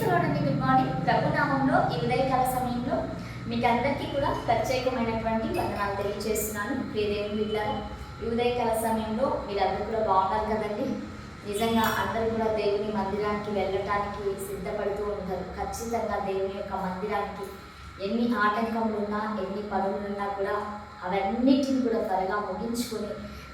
ప్రైస్తలోడండి good morning. ప్రభునామంలో ఈ ఉదయకాల సమయంలో మీకు అందరికీ కూడా ప్రత్యేకమైనటువంటి వందనాలు తెలియజేస్తున్నాను. ప్రియదేవి బిడ్డలారా ఈ ఉదయకాల సమయంలో మీరందరూ కూడా బాగున్నారు కదండి? నిజంగా అందరూ కూడా దేవుని మందిరానికి వెళ్ళటానికి సిద్ధపడుతూ ఉంటారు. ఖచ్చితంగా దేవుని యొక్క మందిరానికి ఎన్ని ఆటంకములు ఉన్నా ఎన్ని పనులు ఉన్నా కూడా అవన్నిటిని కూడా త్వరగా ముగించుకొని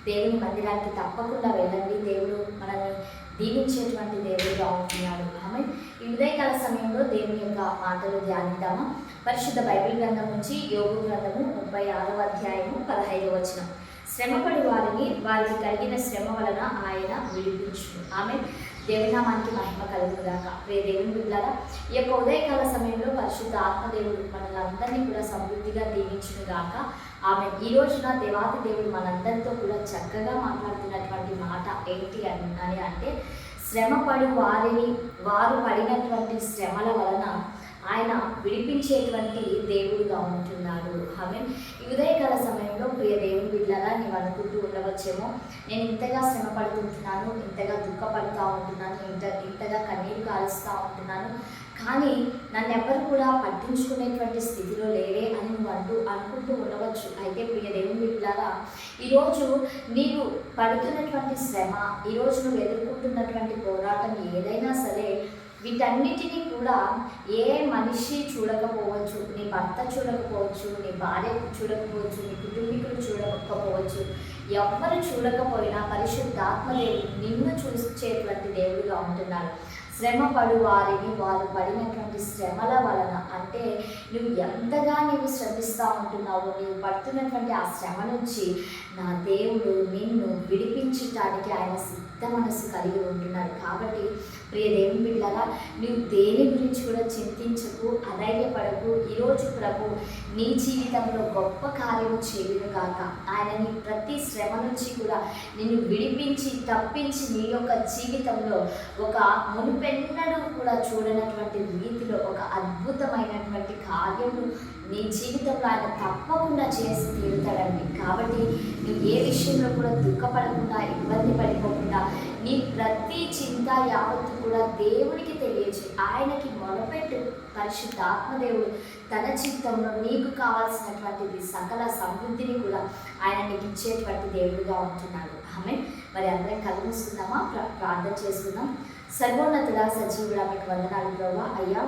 దేవుని మందిరానికి తప్పకుండా వెళ్ళండి. దేవుడు మనల్ని దీవించేటువంటి దేవుడుగా ఉంటున్నాడు. ఆమె ఈ ఉదయకాల సమయంలో దేవుని యొక్క మాటలు ధ్యానిద్దామా? పరిశుద్ధ బైబిల్ గ్రంథం నుంచి యోగు గ్రంథము ముప్పై ఆరవ అధ్యాయము పదహైదవ వచనం. శ్రమపడి వారిని వారికి కలిగిన శ్రమ వలన ఆయన విడిపించు ఆమె దేవునామానికి మహిమ కలుగుగాక ప్రే దేవుని బిడ్డారా ఈ యొక్క ఉదయకాల సమయంలో పరిశుద్ధ ఆత్మదేవుడు మనల్ని అందరినీ కూడా సమృద్ధిగా దీవించును గాక ఆమె ఈ రోజున దేవాతి దేవుడు మనందరితో కూడా చక్కగా మాట్లాడుతున్నటువంటి మాట ఏంటి అని అని అంటే శ్రమపడు వారిని వారు పడినటువంటి శ్రమల వలన ఆయన విడిపించేటువంటి దేవుడుగా ఉంటున్నాడు. హమెన్ ఈ ఉదయకాల సమయంలో ప్రియ దేవుని బిడ్డలా నీవు అనుకుంటూ ఉండవచ్చేమో. నేను ఇంతగా శ్రమ పడుతుంటున్నాను ఇంతగా దుఃఖపడుతూ ఉంటున్నాను ఇంత ఇంతగా కన్నీరు కాలుస్తూ ఉంటున్నాను. కానీ నన్ను ఎవరు కూడా పట్టించుకునేటువంటి స్థితిలో లేరే అని నువ్వు అంటూ అనుకుంటూ ఉండవచ్చు. అయితే ప్రియ దేవుని బిడ్డలారా ఈరోజు నీవు పడుతున్నటువంటి శ్రమ ఈరోజు నువ్వు ఎదుర్కొంటున్నటువంటి పోరాటం ఏదైనా సరే వీటన్నిటినీ కూడా ఏ మనిషి చూడకపోవచ్చు నీ భర్త చూడకపోవచ్చు నీ భార్య చూడకపోవచ్చు నీ కుటుంబీకులు చూడకపోవచ్చు ఎవ్వరు చూడకపోయినా పరిశుద్ధాత్మ దేవుడు నిన్ను చూసేటువంటి దేవుడుగా ఉంటున్నాడు. శ్రమ పడు వారిని వారు పడినటువంటి శ్రమల వలన. అంటే నువ్వు ఎంతగా నువ్వు శ్రమిస్తూ ఉంటున్నావు నీవు పడుతున్నటువంటి ఆ శ్రమ నుంచి నా దేవుడు నిన్ను విడిపించటానికి ఆయన సిద్ధ మనసు కలిగి ఉంటున్నాడు. కాబట్టి ప్రియ దేవుని బిడ్డగా నువ్వు దేని గురించి కూడా చింతించకు అధైర్యపడకు. ఈరోజు ప్రభు నీ జీవితంలో గొప్ప కార్యము చేయును కాక ఆయన నీ ప్రతి శ్రమ నుంచి కూడా నిన్ను విడిపించి తప్పించి నీ యొక్క జీవితంలో ఒక నువ్వెన్నడూ కూడా చూడనటువంటి రీతిలో ఒక అద్భుతమైనటువంటి కార్యము నీ జీవితంలో ఆయన తప్పకుండా చేసి తీరుతాడండి. కాబట్టి నువ్వు ఏ విషయంలో కూడా దుఃఖపడకుండా ఇబ్బంది పడిపోకుండా నీ ప్రతి చింత యావత్తు కూడా దేవునికి తెలియచి ఆయనకి మొదపెట్టు పరిశుద్ధ ఆత్మదేవుడు తన చిత్తంలో నీకు కావాల్సినటువంటిది సకల సమృద్ధిని కూడా ఆయన నీకు ఇచ్చేటువంటి దేవుడిగా ఉంటున్నాడు. ఆమె మరి అందరం కలిగిస్తుందామా ప్రార్థన చేసుకుందాం. సర్వోన్నతుడ సజీవుడా మీకు వందనాలు ప్రభా. అయ్యా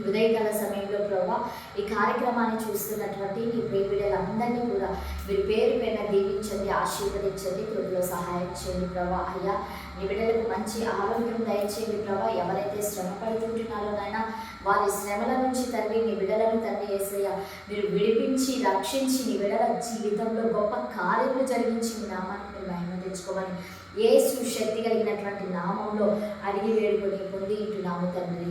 ఉదయకాల సమయంలో ప్రభా ఈ కార్యక్రమాన్ని చూస్తున్నటువంటి నీ ప్రేమిడలందరినీ కూడా మీరు పేరు పైన దీవించండి ఆశీర్వదించండి కృపలో సహాయం చేయండి ప్రభా. అయ్యా నీ బిడ్డలకు మంచి ఆరోగ్యం దయచేయండి ప్రభా. ఎవరైతే శ్రమ పడుతుంటున్నారో నాయన వారి శ్రమల నుంచి తండ్రి నీ బిడ్డలను తండ్రి వేసయ్య మీరు విడిపించి రక్షించి నీ బిడ్డల జీవితంలో గొప్ప కార్యములు జరిగించి మీ నామాన్ని మీరు మహిమ తెచ్చుకోమని ఏ సుశక్తి కలిగినటువంటి నామంలో అడిగి వేడుకొని పొంది ఇంటున్నాము తండ్రి.